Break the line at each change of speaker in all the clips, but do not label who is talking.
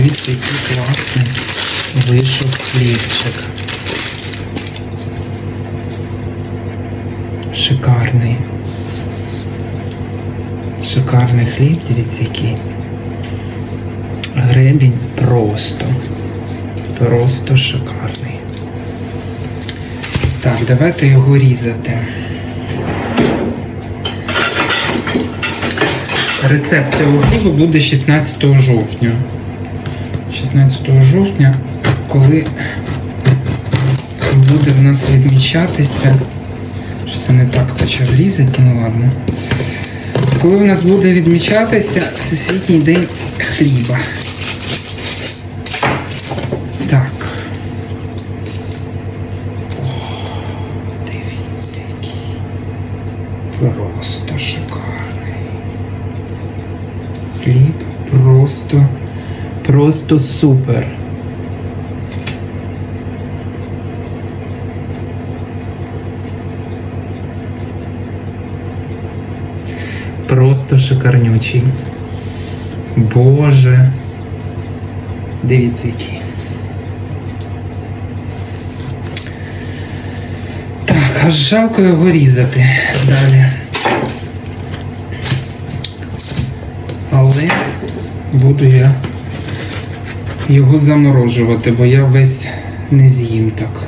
Дивіться, який класний вийшов хлібчик. Шикарний. Шикарний хліб, дивіться який. Гребінь просто. Просто шикарний. Так, давайте його різати. Рецепт цього хліба буде 16 жовтня. 16 жовтня, коли буде в нас відмічатися. Що це не так почав різати, ну ладно. Коли у нас буде відмічатися Всесвітній день хліба. Так. О, дивіться, який. Просто шикарний. Хліб просто, просто супер. Просто шикарнючий. Боже. Дивіться який. Так, аж жалко його різати далі. Але буду я його заморожувати, бо я весь не з'їм так.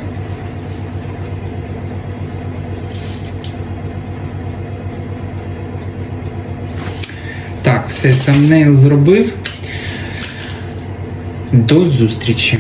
Так, все, самнейл зробив. До зустрічі.